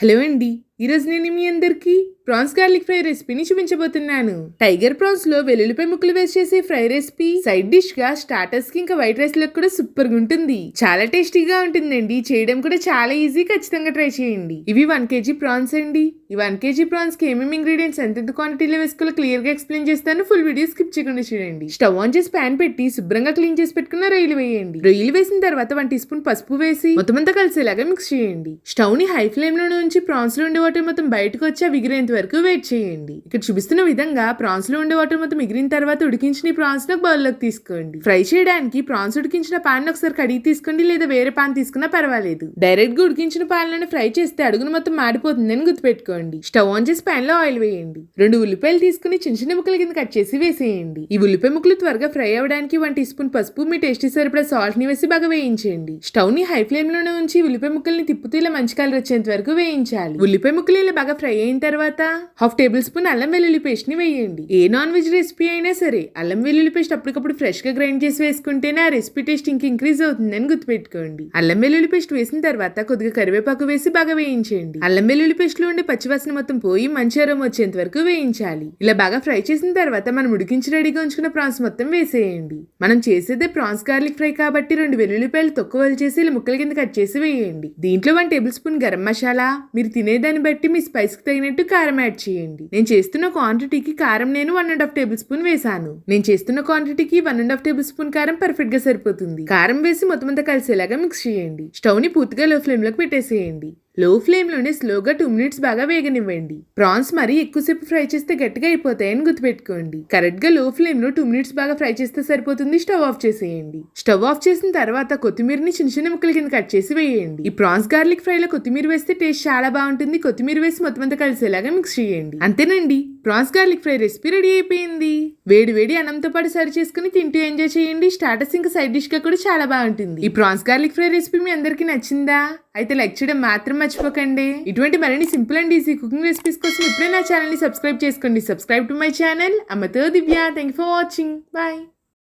Hello అండి ఈరోజు నేను మీ అందరికి ప్రాన్స్ గార్లిక్ ఫ్రై రెసిపీని చూపించబోతున్నాను. టైగర్ ప్రాన్స్లో వెల్లుల్లిపై ముక్కలు వేసి చేసే ఫ్రై రెసిపీ సైడ్ డిష్గా స్టార్టర్స్కి ఇంకా వైట్ రైస్లకు కూడా సూపర్గా ఉంటుంది. చాలా టేస్టీగా ఉంటుందండి. చేయడం కూడా చాలా ఈజీ. ఖచ్చితంగా ట్రై చేయండి. ఇవి వన్ కేజీ ప్రాన్స్ అండి. ఈ వన్ కేజీ ప్రాన్స్కి ఏమేమి ఇంగ్రీడియంట్స్ ఎంతెంత క్వాంటిటీలో వేసుకోవాలో క్లియర్గా ఎక్స్ప్లెయిన్ చేస్తాను. ఫుల్ వీడియో స్కిప్ చేయకుండా చూడండి. స్టవ్ ఆన్ చేసి ప్యాన్ పెట్టి శుభ్రంగా క్లీన్ చేసి పెట్టుకున్న రొయ్యలు వేయండి. రొయ్యలు వేసిన తర్వాత వన్ టీ స్పూన్ పసుపు వేసి మొత్తం అంతా కలిసేలాగా మిక్స్ చేయండి. స్టవ్ని హై ఫ్లేమ్లో నుంచి ప్రాన్స్లో ఉండే వాటర్ మొత్తం బయటకు వచ్చి అవి ఎగిరేంత వరకు వెయిట్ చేయండి. ఇక్కడ చూపిస్తున్న విధంగా ప్రాన్స్లో ఉండే వాటర్ మొత్తం ఎగిరిన తర్వాత ఉడికించిన ప్రాన్స్ను బౌల్లోకి తీసుకోండి. ఫ్రై చేయడానికి ప్రాన్స్ ఉడికించిన పాన్ ఒకసారి కడిగి తీసుకోండి లేదా వేరే పాన్ తీసుకున్నా పర్వాలేదు. డైరెక్ట్గా ఉడికించిన పాన్లను ఫ్రై చేస్తే అడుగును మొత్తం మాడిపోతుందని గుర్తుపెట్టుకోండి. స్టవ్ ఆన్ చేసి పాన్లో ఆయిల్ వేయండి. రెండు ఉల్లిపాయలు తీసుకుని చిన్న చిన్న ముక్కల కింద కట్ చేసి వేసేయండి. ఈ ఉల్లిపాయ ముక్కలు త్వరగా ఫ్రై అవ్వడానికి వన్ టీ స్పూన్ పసుపు మీ టేస్ట్ సరిపడా సాల్ట్ని వేసి బాగా వేయించండి. స్టవ్ని హై ఫ్లేమ్లోనే ఉంచి ఉల్లిపాయ ముక్కల్ని తిప్పుతూ ఇలా మంచి కలర్ వచ్చేంత వరకు వేయించాలి. ఉల్లిపాయ ముక్కలు ఇలా బాగా ఫ్రై అయిన తర్వాత హాఫ్ టేబుల్ స్పూన్ అల్లం వెల్లుల్లి పేస్ట్ని వేయండి. ఏ నాన్ వెజ్ రెసిపీ అయినా సరే అల్లం వెల్లుల్లి పేస్ట్ అప్పటికప్పుడు ఫ్రెష్గా గ్రైండ్ చేసి వేసుకుంటేనే ఆ రెసిపీ టేస్ట్ ఇంక ఇంక్రీజ్ అవుతుందని గుర్తుపెట్టుకోండి. అల్లం వెల్లుల్లి పేస్ట్ వేసిన తర్వాత కొద్దిగా కరివేపాకు వేసి బాగా వేయించండి అల్లం వెల్లుల్లి పేస్ట్లో ఉండే పచ్చివాసన మొత్తం పోయి మంచి అరం వచ్చేంత వరకు వేయించాలి. ఇలా బాగా ఫ్రై చేసిన తర్వాత మనం ఉడికించి రెడీగా ఉంచుకున్న ప్రాన్స్ మొత్తం వేసేయండి. మనం చేసేదే ప్రాన్స్ గార్లిక్ ఫ్రై కాబట్టి రెండు వెల్లుల్లిపాయలు తక్కువ చేసి ఇలా ముక్కల కింద కట్ చేసి వేయండి. దీంట్లో one tablespoon garam masala మీరు తినేదాన్ని బట్టి మీ స్పైస్కి తగినట్టు కారం యాడ్ చేయండి. నేను చేస్తున్న క్వాంటిటీకి కారం నేను one and half tablespoon వేశాను. నేను చేస్తున్న క్వాంటిటీకి one and half tablespoon కారం పర్ఫెక్ట్గా సరిపోతుంది. కారం వేసి మొత్తం అంతా కలిసేలాగా మిక్స్ చేయండి. స్టవ్ని పూర్తిగా లో ఫ్లేమ్లోకి పెట్టేసేయండి. లో ఫ్లేమ్లోనే స్లోగా టూ మినిట్స్ బాగా వేగనివ్వండి. ప్రాన్స్ మరీ ఎక్కువసేపు ఫ్రై చేస్తే గట్టిగా అయిపోతాయని గుర్తుపెట్టుకోండి. కరెక్ట్గా లో ఫ్లేమ్లో టూ మినిట్స్ బాగా ఫ్రై చేస్తే సరిపోతుంది. స్టవ్ ఆఫ్ చేసేయండి. స్టవ్ ఆఫ్ చేసిన తర్వాత కొత్తిమీరని చిన్న చిన్న ముక్కల కింద కట్ చేసి వేయండి. ఈ ప్రాన్స్ గార్లిక్ ఫ్రైలో కొత్తిమీర వేస్తే టేస్ట్ చాలా బాగుంటుంది. కొత్తిమీర వేసి మొత్తం అంతా కలిసేలాగా మిక్స్ చేయండి. అంతేనండి? Prawns garlic fry recipe ready అయిపోయింది. వేడి వేడి అన్నంతో పాటు సర్వ్ చేసుకుని తింటూ ఎంజాయ్ చేయండి. స్టార్టర్స్ ఇంకా సైడ్ డిష్గా కూడా చాలా బాగుంటుంది. ఈ ప్రాన్స్ గార్లిక్ ఫ్రై రెసిపీ మీ అందరికీ నచ్చిందా? అయితే లైక్ చేయడం మాత్రం మర్చిపోకండి. ఇటువంటి మరిన్ని simple and easy cooking recipes కోసం ఇప్పుడే నా ఛానల్ని సబ్స్క్రైబ్ చేసుకోండి. Subscribe to my channel. అమ్మతో Divya. Thank for watching. Bye.